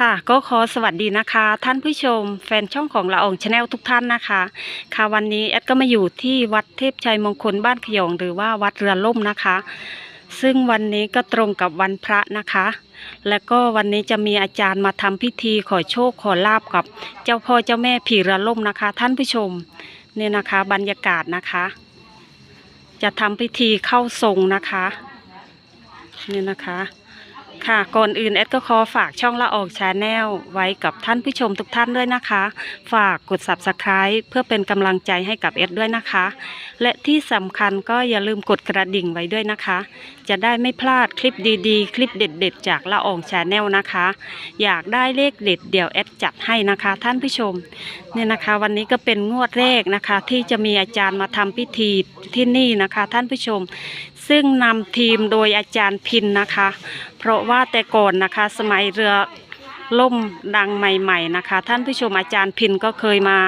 ค่ะก็ขอสวัสดีนะคะ ท่านผู้ชม แฟนช่องของละอองชาแนลทุกท่านนะคะ ค่ะวันนี้แอดก็มาอยู่ที่วัดเทพชัยมงคลบ้านขยองหรือว่าวัดเรือล่มนะคะ ซึ่งวันนี้ก็ตรงกับวันพระนะคะ และก็วันนี้จะมีอาจารย์มาทำพิธีขอโชคขอลาบกับ เจ้าพ่อเจ้าแม่ผีเรือล่มนะคะ ท่านผู้ชมเนี่ยนะคะ บรรยากาศนะคะ จะทำพิธีเข้าทรงนะคะเนี่ยนะคะ ค่ะก่อนอื่นแอดก็ขอฝากช่องละออกชาแนลไว้กับท่านผู้ชมทุกท่านด้วยนะคะ ฝากกด subscribe เพื่อเป็นกำลังใจให้กับแอดด้วยนะคะ และที่สำคัญก็อย่าลืมกดกระดิ่งไว้ด้วยนะคะ จะได้ไม่พลาดคลิปดีๆ คลิปเด็ด ๆ จากละอองชาแนลนะคะ อยากได้เลขเด็ดเดี๋ยวแอดจัดให้นะคะ ท่านผู้ชมเนี่ยนะคะ วันนี้ก็เป็นงวดแรกนะคะ ที่จะมีอาจารย์มาทำพิธีที่นี่นะคะ ท่านผู้ชม ซึ่งนำทีมโดยอาจารย์พินนะคะ เพราะว่าแต่ก่อนนะคะสมัยเรือล่มดังใหม่ ๆนะคะ ท่านผู้ชมอาจารย์พินก็เคยมา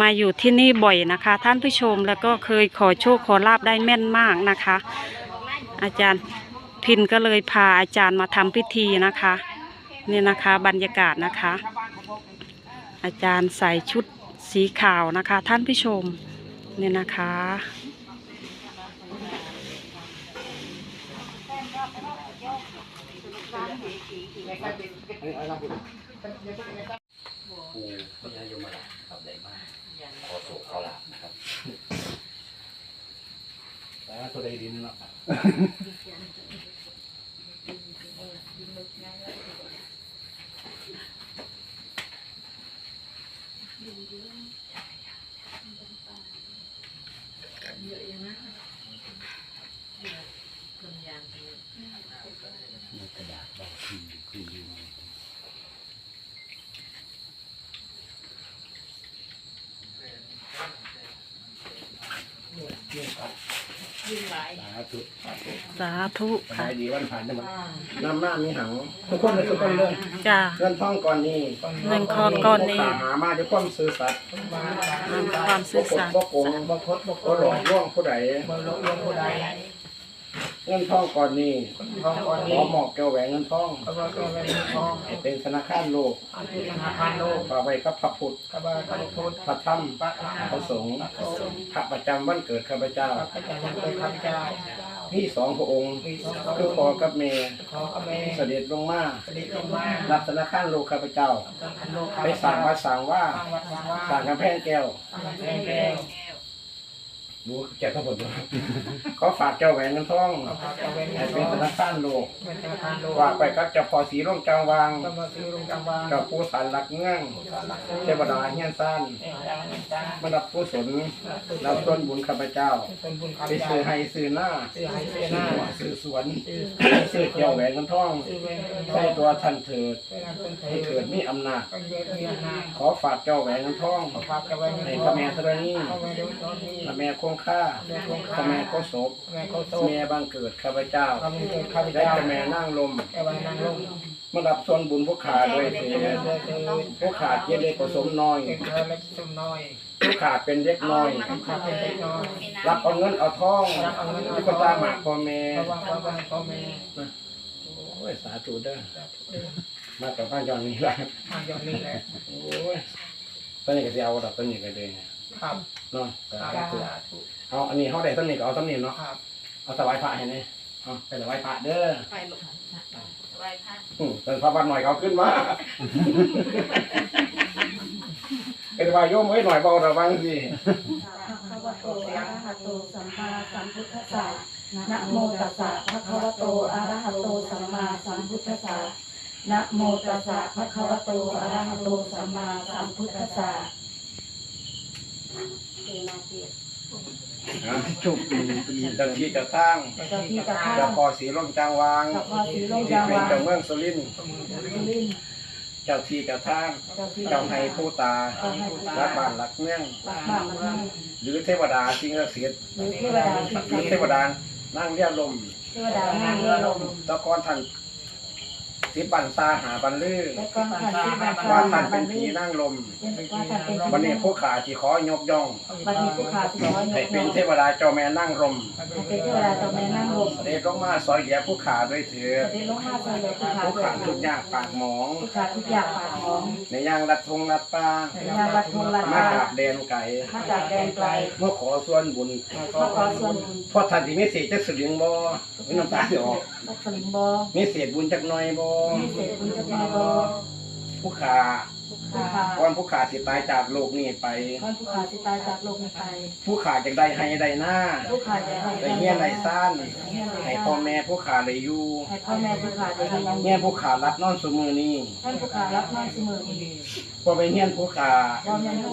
มาอยู่ที่นี่บ่อยนะคะ ท่านผู้ชมแล้วก็เคยขอโชคขอลาบได้แม่นมากนะคะ อาจารย์พินก็เลยพาอาจารย์มาทำพิธีนะคะนี่นะคะบรรยากาศนะคะ อาจารย์ใส่ชุดสีขาวนะคะ ท่านผู้ชมนี่นะคะ ปูพญายมราชครับใหญ่มากขอโศกขอลาบนะครับแต่ตัวใดดินเนาะ กระดาษเบาคือคือยืน สาธุสาธุสบาค่ะยดีวันผ่านได้มั้ยน้ำหน้ามีหังทุกคนเลยทุกคนเลยจ้าเงินท่องก่อนนี้เงินคอนก้อนนี้ตามหามาด้วยความซื่อสัตย์ความซื่อสัตย์บ่โกงบ่พดบ่โกงบ่หลอกลวงผู้ใดบ่ลบลงผู้ใด เงินท่องก่อนนี้ทองก่อนขนี้อหมอกแก้วแหวนเงินท่องก็ว่าก็เป็นทองให้เป็นธนาคารโลกอาชีพธนาคารโลกฝากไว้กับพระพุทธก็ว่าพระพุทธพระธรรมพระธรรมพระสงฆ์พระประจำวันเกิดข้าพเจ้า พระเจ้าวันเกิดข้าพเจ้า มีสองพระองค์มีสองพระคือองค์พ่อกับแม่ขอพระแม่เสด็จลงมาเสด็จลงมารับธนาคารโลกข้าพเจ้า ธนาคารโลกไปสั่งวัดสั่งว่าสร้างวัดสร้างว่าสั่งกำแพงแก้ว สร้างกำแพงแก้ว รู้แก่ทั้งหมดเลยเขาฝากเจ้าแหวนเงินทองขอพระเจ้าเว้นให้เป็นธนาคารโลกเป็นธนาคารโลกฝากไปกับเจ้าพ่อสีร่มจางวางก็มาซื้อลงกลางวางกับผู้สารหลักเงื่องสารหลักเทเทวดาเฮียนซ่านเทวดาจ้ามารับผู้สนรับต้นบุญข้าพเจ้าเป็นบุญข้าพไปเจ้าซื้อให้ซื้อหน้า ซื้อให้ซื้อหน้า ซื้อสวนซื้อซื้อเจ้าแหวนเงินทองซื้อเว้นเป็นทอใช้งตัวท่านเถิดเป็นอันเป็นเถิให้เกิดมีอำนาจก็เยอะมีอำนาจ ขอฝากเจ้าแหวนเงินทองขอฝากกับไว้ในให้ตัพวระแม่ธรณีพระแม่ดวงตนนี้พระแม่คงค่าแม่คงพคาระแม่โกศพแม่โคโซแม่บังเกิดข้าพเจ้าพระมีเกิดข้าพและเจ้าพระแม่นั่งลมแม่ไว้นางลงมารับส่วนบุญพวกขาด้วยเถิดพวกขาเจเล็กผสมน้อยเกิดเธอเล็กจุ่มน้อยพวกขาเป็นเล็กน้อยข้าเป็นเล็กน้อย รับเอาเงินเอาทองที่ก็ตามหมากพ่อแม่ระวังระวังพ่อแม่โอ้ยสาธุเด้อมากับบ้านยอนนี้ละทางยอดนี้แหละโอ้ยตอนนี้ก็สิเอาดอกต้นนี้ไปเลยครับเนาะสาสาธุธุเอาอันนี้เขาได้ต้นนี้ก็เอาต้นนี้เนาะครับเอาถวายพระให้นี่เอาไปถวายพระเด้อ ไปหลบ ไหว้พระอืมเป็นพระวันหน่อยเขาขึ้นมา เป็นว่าโยมเอ้ยหน่อยเบาระวังสิภะคะวะโตอะระหะโตสัมมาสัมพุทธัสสะนะโมตัสสะภะคะวะโตอะระหะโตสัมมาสัมพุทธัสสะนะโมตัสสะภะคะวะโตอะระหะโตสัมมาสัมพุทธัสสะ จุบจันทีจะสร้างเจ้าที่เจ้าทางเจ้าพ่อสีร่มจางวางเจ้าพ่อสีลงที่ยาเป็นวาเจ้าเมืองสุรินทร์สุรินทร์เจ้าที่เจ้าทางเจ้าที่เจ้าให้ผู้ตาเจ้าให้ผู้รัตากบ้านรักเมืองรักบ้านรักเมืองหรือเทวดาสิ่งศักดิ์สิทธิ์หรือเทวดาสิ่งหศัรืกอดิ์เทสิทธิ์วดานั่งเรียลมเทวดานั่งเรือลมตะกอนท่าน สิบบันตาหาบันลือและก็ขันที่บาว่าสาท่านเป็นผีนั่งลม ว่าท่านเป็นวันนี้ผู้ขาที่ขอยกย่องวันนี้ผู้ขาที่ร้อยให้เป็นเทวดาเจ้าแม่นั่งลมให้เป็นเทวดาตัวแม่นั่งลงเด็ลงมาซอยเหยียผู้ขาด้วยเถิดจะได้ลงมาใส่เลยผู้ขาผู้ขาทุกอย่างปากหมอง ผู้ขาทุกอย่างปากของในย่างรัดทงรัดปลางานวัดทงลันมามาจากแดนไก่มาจากแดนไกลเมื่อขอส่วนบุญมาขอส่วนบุญเพราะท่านที่มีเศษจะสลึงบ่มีน้ำตาสิออกรักสลิมบอมีเศษบุญจักหน่อยบ่มีเศษบุญจะมาบอผู้ขาผู้ขาก่อนผู้ขาสิตายจากโลกนี้ไปท่านผู้ขาสิตายจากโลกนี้ไป ผู้ขาจะได้ให้ได้หน้าผู้ขาจะให้ได้เฮียนได้ซ่านให้พ่อแม่ผู้ขาได้อยู่ให้พ่อแม่ผู้ขาได้ยังเฮียนผู้ขารับนอนสมือนี้ท่านผู้ขารับนอนเสมอพอไปเฮียนผู้ขา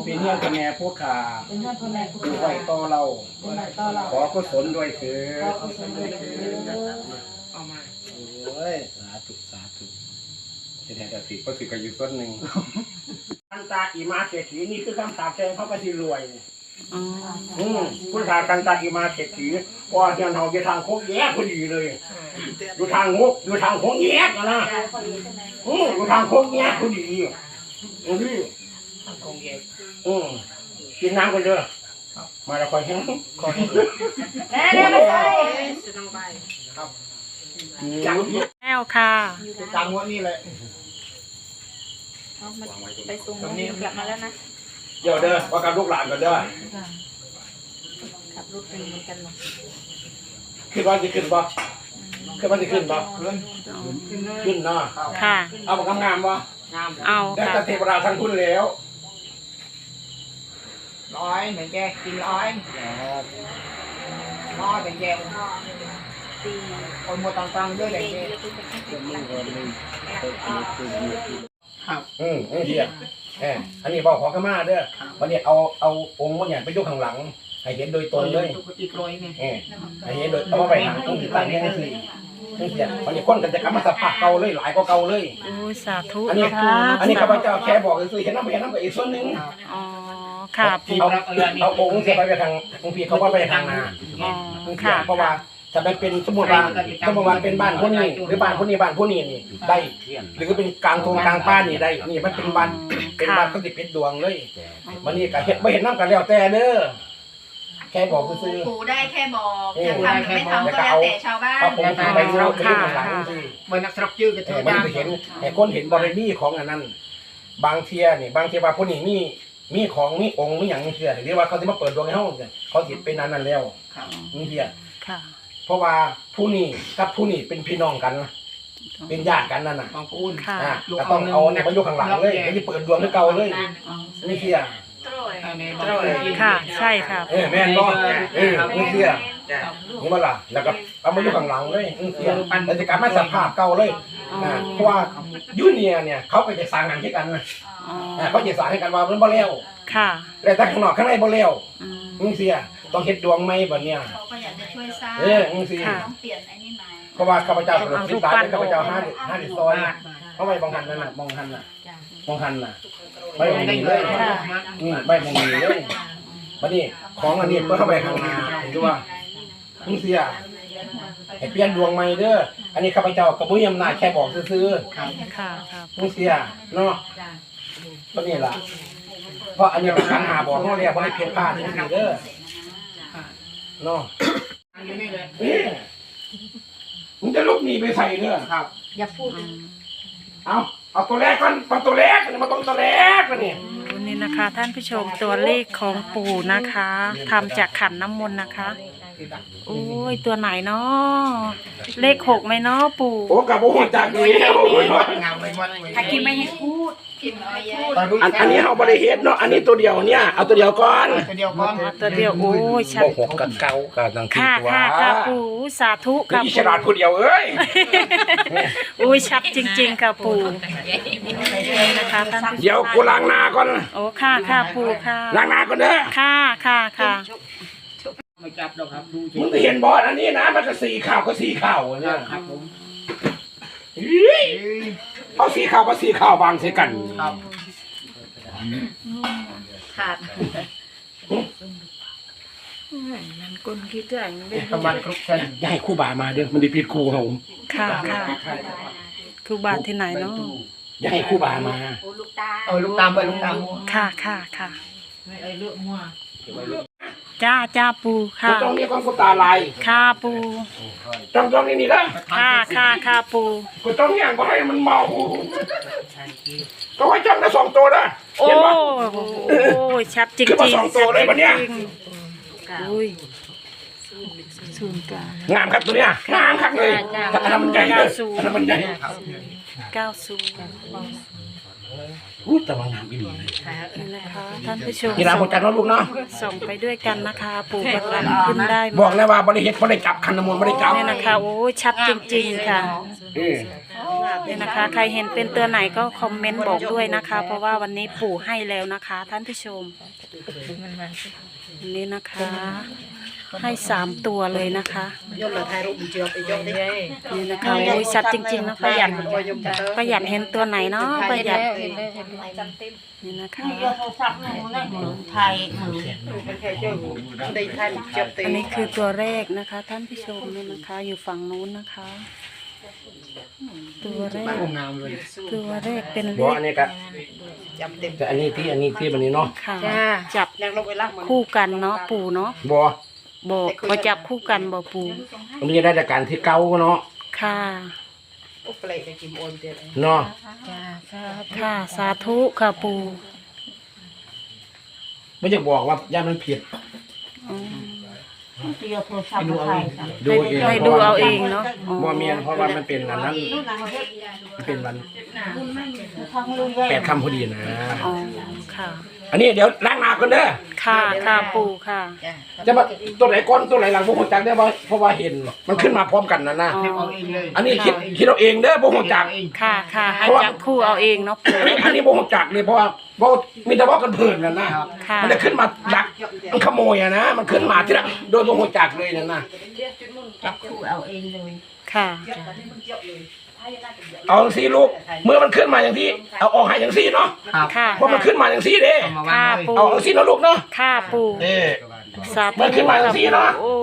เป็นเฮียนพ่อแม่ผู้ขาเป็นท่านพ่อแม่ผู้ดูขาไว้ต่อเราเป็นไหนต่อเราขอกุศลด้วยเถิขอดกุศลด้วยเถิดเอามาโอ้ยสาธุสาธุ จะได้แต่สิก็สิกอยู่ต้นหนึ่งคันตาอีมาเศรษฐีนี่คือคำสาปแช่งเขาก็สิรวยอ๋ออืมคุณขากันตาอีมาเศรษฐีว่าเฮียนเฮาอยู่ทางโคกแย่พอดีเลยอยู่ทางงกอยู่ทางโคกแย่กันนะอืมอยู่ทางโคกแย่พอดีอือคงเย็นอืมกินน้ำกันเด้อมาแล้วคอยแห้งแม่เนี่ยไม่ใช่จังแนวค่ะตังวันนี้เลย ไปส่งน้องนิวกลับมาแล้วนะเดี๋ยวเด้อว่ากับลูกหลานกันเด้อขับรถเป็นเหมือนกันเนาะขึ้นว่าจะขึ้นบ่ขึ้นว่าจะขึ้นบ่เพื่อนอ๋อขึ้นเนาะค่ะ เอามางามๆบ่งามเอาได้ค่ะแต่เทวดาทั้งคุณแล้วร้อยเหมือนแกกินร้อยร้อยแต่แกตีคนหมดตังค์ด้วยแต่แก ครับ อืมนี่เดียวเอออันนี้บอกขอขมาเด้อวันนี้เอาเอาองค์มันเนี่ยไปยกข้างหลัง ให้เห็นโดยตนเลยตุกติกร้อยนี่เออให้เห็นโดยเอามาไปหาตรงที่ตั้งเนี่ยนี่สินี่เดียววันนี้คนกันจะกลับมาสภาพเก่าเลยหลายกว่าเก่าเลย โอ้ยสาธุอันนี้ นะคะอันนี้ข้าพเจ้าแค่บอกคือเห็นน้ำเห็นน้ำกับอีกส่วนหนึ่งอ๋อค่ะเอาเอาองค์เสียไปไปทางองค์พี่เขาว่าไปทางนา อ๋อองค์เสียค่ะเพราะว่า ถ้ามันเป็นสมมติว่าสมมติว่าเป็นบ้านคนนี้หรือบ้านคนนี้บ้านคนนี้นี่ได้ หรือเป็นกลางทงกลางป้านนี่ได้ นี่มันเป็นบ้านเป็นบ้านเขาติดเป็นดวงเลยวันนี้ก็เห็นไม่เห็นน้ำกันแล้วแต่เด้อแค่บอกซื้อปู่ได้แค่บอกจะทำหรือไม่ทำก็แล้วแต่ชาวบ้านเอาผมไปดูเราไปดูข้างหลังสิเหมือนนักสลักชื่อกันเถเอออะมันจ้าจะเห็นแต่คนเห็นบริมีของอันนั้น บางเทียนี่บางเทียว่าพวกนี้มีมีของมีองค์มีอย่างเทียหรือว่าเขาจะมาเปิดดวงให้ห้องเขาติดเป็นนั้นนั้นแล้วนี่เทียค่ะ เพราะว่าผู้นี้กับผู้นี้เป็นพี่น้องกันนะเป็นญาติกันนั่นน่ะบางปูนค่ะ อะก็ต้องเอาเนี่ยมาอยู่ข้างหลังเลยไม่ได้เปิดดวงให้เก่าเลยอ๋อนี่เทียโตรยอันนี้ค่ะใช่ค่ะ เออแม่นบ่เออนี่เทียนี่มาล่ะแล้วก็เอามาอยู่ข้างหลังเลยนี่เทียแต่จะกลับมาสภาพเก่าเลยอ๋ออะเพราะว่ายูเนียเนี่ยเขาไปจะสร้างงานให้กันนะอ๋ออะเขาจะสร้างให้กันว่ามันบ่แล้วค่ะแต่ถ้าข้างนอกข้างในบ่แล้วอืมนี่เสีย ต้องเฮ็ดดวงไหมบัดเนี่ย เขาก็อยากจะช่วยสร้างเออนี่สิค่ะต้องเปลี่ยนไอ้นี่ใหม่เพราะว่าข้าพเจ้าต้องกระเอาโดดรูทิศปตายปั้นข้าพเจ้าห้าดิห้าดิซอยเพราะไว้บางหันนั่นน่ะมองหันน่ะมองหันน่ะไว้มองได้นี้เลเลยยอืมไว้มองนี้เลยบัดนี้ของอันนี้เพื่อเข้าไปข้างหน้าเห็นด้วยนี่เสียให้เปลี่ยนดวงใหม่เด้ออันนี้ข้าพเจ้าก็บ่มีอำนาจแค่บอกซื่อๆค่ะค่ะมึงเสียเนาะก็นี่ล่ะเพราะอันนี้เป็นการหาบอกเขาเรียกว่าให้เพียนพลาดนี่สิเด้อ เนาะอยู่นี่เลยเอ๊ะมึงจะลุกหนีไปใส่เด้อครับ อย่าพูดอืมเอาเอาตัวแรกก่อนเอาตัวแรกมาตรงตัวแรกมานี่วันนี้นะคะ ท่านผู้ชมตัวเลขของปู่นะคะทำจากขันน้ำมนต์นะคะโอ้ยตัวไหนเนาะเลขหกไหมเนาะปู่โอ้กับโอ้จากนี้แล้วโอ้ยงามไปหมดถ้าคิดไม่ให้พูด คิดเอาแย่อันอันนี้เขาบริเฮ็ดเนาะอันนี้ตัวเดียวเนี่ยเอาตัวเดียวก่อนตัวเดียวก่อนอ๋อตัวเดียวโอ้ยชัดโอ้หกกับเก้ากับดังที่ค่ะตัวค่ะค่ะปู่สาธุค่ะอีฉปู่ลาดคนเดียวเอ้ยอุ้ยชัดจริง ๆ ค่ะปู่นะคะท่านผู้ชมเดี๋ยวกูล้างหน้าก่อนโอ้ค่ะค่ะปู่ค่ะล้างหน้าก่อนเด้อค่ะค่ะค่ะไม่จับหรอกครับดูมึงจะเห็นบอสอันนี้นะมันก็สีข่าวก็สีข่าวเนี่ยครับผม เฮ้ยเอาสีข่าวก็สีข่าวบางเสียกันครับขาดมันก้นคิดถึงไม่ประมาณครบเส้นอย่าให้ครู่บามาเด้อมันได้ผิดครูเขาค่ะค่ะครูบาที่ไหนเนาะอย่าให้ครูบามาโอ้ลูกตา เออลูกตามไปลูกตามค่ะค่ะค่ะไอ้เลือกมั่ว จ้าจ้าปูค่ะตรงนี้ของกูตาลายค่ะปูตรงตรงนี้นี่ละค่ะค่ะค่ะปูกูต้องอย่างก็ให้มันเมาก็ให้จังได้สองตัวนะโอ้เห็นปะโอ้ยชัดจริงขึ้นจมาริงสองตัวเลยปะเนี่ยอุ้ยศูนย์กลางงามครับตัวเนี้ยงามครับเลยถ้าอันนั้นมันใหญ่เลยอันนั้นมันใหญ่เก้าศูนย์ อู้แต่ว่างามอีหลีเลยนี่นะคะท่านผู้ชมนี่ร้านคนจันทร์เนาะลูกเนาะส่งไปด้วยกันนะคะปู่กำลังขึ้นได้หมบอดกเลยว่าบริเฮ็ดบริจับคันน้ำมนต์บริจับนี่นะคะโอ้ยชัดจริงๆค่ะเออนี่นะคะ ใครเห็นเป็นตัวไหนก็คอมเมนต์บอกด้วยนะคะ เพราะว่าวันนี้ปู่ให้แล้วนะคะ ท่านผู้ชมนี่นะคะ ให้สามตัวเลยนะคะยกเลยถ่ายรูปเจียวไปยกได้นี่นะคะโอ้ยชัดจริงๆนะประหยัดประหยัดเห็นตัวไหนเนาะประหยัดนี่นะคะไทยมือได้ถ่ายเจียวเต็อันนี้คือตัวแรกนะคะ ท่านผู้ชมนี่นะคะ อยู่ฝั่งนู้นนะคะ ตัวแรกงามเลยตัวแรกเป็นเลบอกขอันนี้ก็จำเต็มแต่อันนี้ที่อันนี้ที่มันนี้เนาะค่ะจับแรงลงไปลากมันคู่กันเนาะปู่เนาะบ อบอกว่าจับคู่กันบ่ปู่อันนี้ได้จากการที่เก่าเนาะค่ะโอ้เปลกได้กินโอนเตี้ยเนาะค่ะสาธุค่ะปู่ไม่จะบอกว่าย่ามันผิดอืมเดียวโทรศัพท์ไทยดูเองให้ดูเอาเองเนาะอ๋อบ่เมียนเพราะว่ามันเป็นอันนั้นมันเป็นวันแปดคำพอดีนะอ๋อค่ะ อันนี้เดี๋ยวล้างหน้ากันเด้อค่ะค่ะปู่ค่ะจะมาตัวไหนก้อนตัวไหนหลังพวกหัวจักได้บ่เพราะว่าเห็นมันขึ้นมาพร้อมกันนะนะอ๋อ เอาเองเลยอันนี้คิดคิดเอาเองเด้อพวกหัวจักค่ะค่ะให้จับคู่เอาเองเนาะปู่อันนี้อันนี้พวกหัวจักเลยเพราะว่าเพราะมีแต่ว่ากันเพลินนะนะค่ะมันจะขึ้นมาดักมันขโมยอะนะ มันขึ้นมาที่ละโดยพวกหัวจักเลยนะนะ จับคู่เอาเองเลยค่ะ เอาสิลูกเมื่อมันขึ้นมาอย่างที่เอาออกให้อย่างที่เนาะครับค่ะเพราะมันขึ้นมาอย่างที่เด้เอามาวาค่ะงเลยปู่เอาอย่างที่เนาะลูกเนาะค่ะปู่เด้สาธุมันขึ้นมาจังสิเนาะ โอ้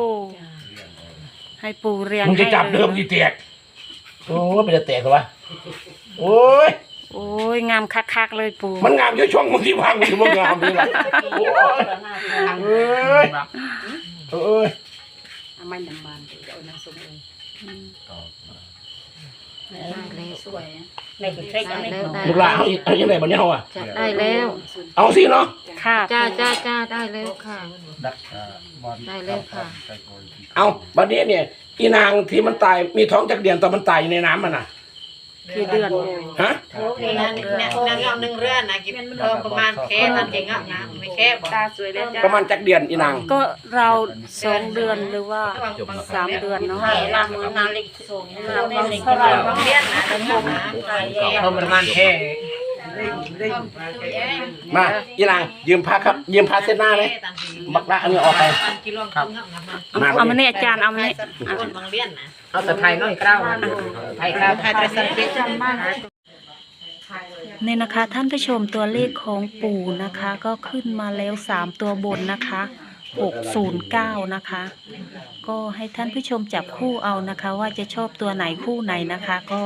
ให้ปู่เรียงมึงจะให้จับลยเดิมดีแตกโอ้ยมันจะแตกเหรอวะโอ้ยโอ้ยงามคักๆเลยปู่มันงามอยู่ช่วงมึงที่วางมึงที่มึงงามดีละโอ้ยเอ้ยเอ้ยไม่นำมันเดี๋ยวน้ำส้มเอง สวยในกระเทยอันนี้ลูกหลานเอาอีกเอายังไงบัดเนี้ยเอาอะจะได้แล้วเอาสิเนาะค่ะ จ้าจ้าจ้าได้แล้วค่ะได้แล้วค่ะ เอาบัดนี้เนี่ยอีนางที่มันตายมีท้องจากเดือนตอนมันตายอยู่ในน้ำมันน่ะ กี่เดือนฮะนั่นเนี่ยนั่นเอาหนึ่งเรือนนะกินเออประมาณแค่นั้นเองอะนะไม่แค่บอกตาสวยแล้วจ้าประมาณจากเดือนอีนางก็เราสองเดือนหรือว่าสามเดือนเนาะไทยเรามือนางเล็กส่งเราไม่เล็กเดียวเรียนนะตรงนะไทยแย่เขาประมาณแค่ มาอีนางยืมผ้าครับ ยืมผ้าเส้นหน้าเลยบักละอันนี้ออกไปครับมาเอามาเนี่ยอาจารย์เอามาเนี่ยคนบางเรียนนะเอาแต่ไทยน้อยเก้าไทยเก้าไทยแต่สังเกตนี่นะคะ ท่านผู้ชมตัวเลขของปู่นะคะ ก็ขึ้นมาแล้วสามตัวบนนะคะหกศูนย์เก้านะคะ ก็ให้ท่านผู้ชมจับคู่เอานะคะ ว่าจะชอบตัวไหนคู่ไหนนะคะ ก็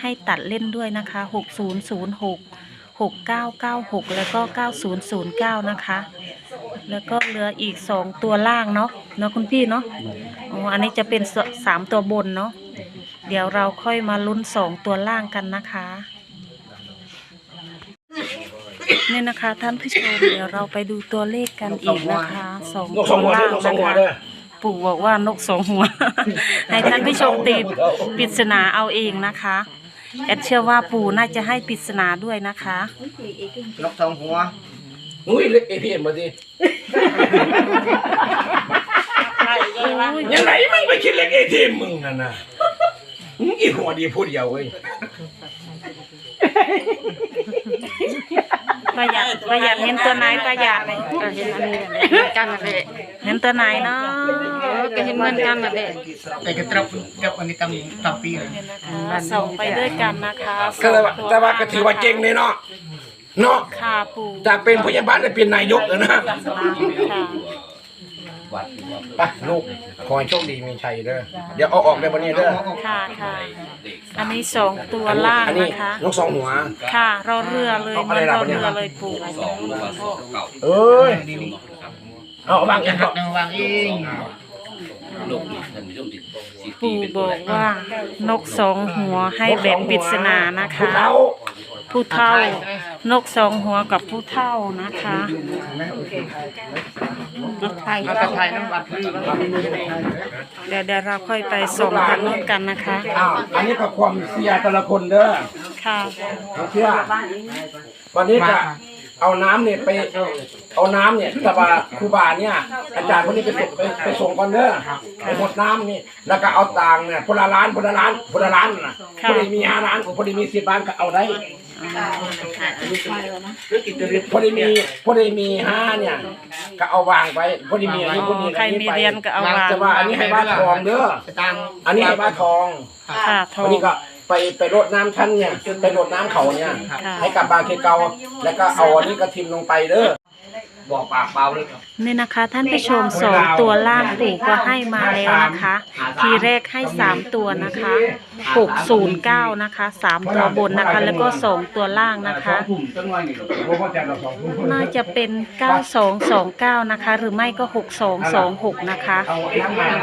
ให้ตัดเล่นด้วยนะคะห กศูนย์ศูนย์หกเก้าเก้าหกแล้วก็เก้าศูนย์ศูนย์เก้านะคะ แล้วก็เหลืออีกสองตัวล่างเนาะเนาะคุณพี่เนาะอ๋ออันนี้จะเป็นสามตัวบนเนาะเดี๋ยวเราค่อยมาลุ้นสองตัวล่างกันนะคะเนี่ยนะคะท่านผู้ชมเดี๋ยวเราไปดูตัวเลขกันอีกนะคะสองตัวล่างนะคะปู่บอกว่านกสองหัว ให้ท่านผู้ชมตีปริศนาเอาเองนะคะ แอดเชื่อว่าปู่น่าจะให้ปริศนาด้วยนะคะ นกสองหัวอุ้ยเล็กเอพีเอ็มมาดิยังไงมึงไปคิดเล็กเอทีเอ็มมึงนั่นน่ะมึงอีหัวดีพูดเดียวเว้ย ประหยัดประหยัดเห็นตัวไหนประหยัดก็เห็นอันนี้เหมือนกันนั่นแหละเห็นตัวไหนเนาะเออก็เห็นเหมือนกันนั่นแหละ แต่กระตับกับอันนี้ตำตำปีเลยส่งไปด้วยกันนะคะก็เลยว่าแต่ว่าก็ถือว่าเก่งเลยเนาะเนาะค่ะปู่จากเป็นพยาบาลได้เป็นนายกแล้วนะค่ะ วัดอยู่ว่าไปลูก ขอให้โชคดีมีชัยเด้อเดี๋ยวเอาออกในวันนี้เด้อค่ะค่ะ อันนี้สองตัวล่างอันนี้นะคะ นกสองหัว ค่ะรอเรือเลยเหมันรอเรือเลยปู่สองหรือว่าสองเก่าเอ้ยเอาวางเองก่อนหนึ่งวางเองลูกนี่ท่านผู้ชมติดสีตีปู่เป็นบตัวอไหกว่านกสองหัวให้แบบปริศนานะผู้คะเฒ่าผู้เท่า นกสองหัวกับผู้เท่านะคะ ไทยก็ไทยน้ำวัดเดี๋ยวเดี๋ยวเราค่อยไปส่งทางโน้นกันนะคะ อ้าวอันนี้ก็ความเสียแต่ละคนเด้อค่ะ ผมเชื่อวันนี้ก็เอาน้ำเนี่ยไปเอาน้ำเนี่ยแต่ว่าครูบาเนี่ย อาจารย์คนนี้ไปส่งไปไปส่งก่อนเด้อไปหมดน้ำนี่แล้วก็เอาตังค์เนี่ยพละล้านพละล้านพละล้านนะค่ะพอดีมีห้าล้านพอดีมีสิบล้านก็เอาได้ พอดีมีพอดีมีห้าเนี่ย ก็เอาวางไว้พอดีมีอันนี้พอดีใครอันนี้มีไปเรียนก็เอาวางแต่ว่าอันนี้ให้บ้านทองเด้อตังอันนี้ให้บ้านทองค่ะทออันงนี้ก็ไปไปรดน้ำท่านเนี่ยไปรดน้ำเขาเนี่ย ค่ะ ให้กลับบาเคเกาแล้วก็เอาอันนี้กระทิมลงไปเด้อ บอกปากเปล่าเลยครับ นี่นะคะท่านผู้ชมสองตัวล่างปู่ก็ให้มาแล้วนะคะ ทีแรกให้สามตัวนะคะหกศูนย์เก้านะคะสามตัวบนนะคะ แล้วก็สองตัวล่างนะคะ น่าจะเป็นเก้าสองสองเก้านะคะ หรือไม่ก็หกสองสองหกนะคะ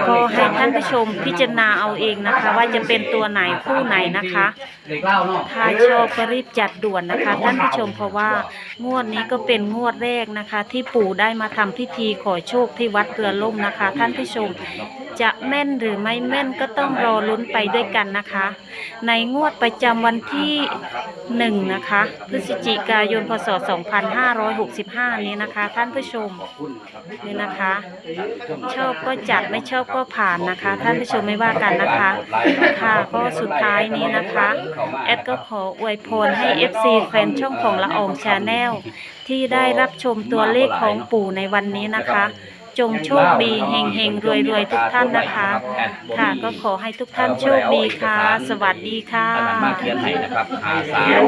ก็ให้ท่านผู้ชมพิจารณาเอาเองนะคะ ว่าจะเป็นตัวไหนคู่ไหนนะคะเด็กเล่าเนาะถ้าชอบก็รีบจัดด่วนนะคะ ท่านผู้ชมเพราะว่างวดนี้ก็เป็นงวดแรกนะคะที่ที่ปู่ได้มาทำพิธีขอโชคที่วัดเรือล่มนะคะ ท่านผู้ชมจะแม่นหรือไม่แม่นก็ต้องรอลุ้นไปด้วยกันนะคะ ในงวดประจำวันที่หนึ่งนะคะพฤศจิกายนพศ 2565 นี้นะคะ ท่านผู้ชมนี่นะคะ ชอบก็จัดไม่ชอบก็ผ่านนะคะ ท่านผู้ชมไม่ว่ากันนะคะค่ะก็สุดท้ายนี้นะคะ แอดก็ขออวยพรให้ FC แฟนช่องของละอองชาแนล ที่ได้รับชมตัวเลขของปู่ในวันนี้นะคะ จงโชคดีเฮงเฮงรวยรวยๆทุกท่านนะคะ ค่ะก็ขอให้ทุกท่านโชคดีค่ะ สวัสดีค่ะขนาดมาเขียนให้นะครับหาสาม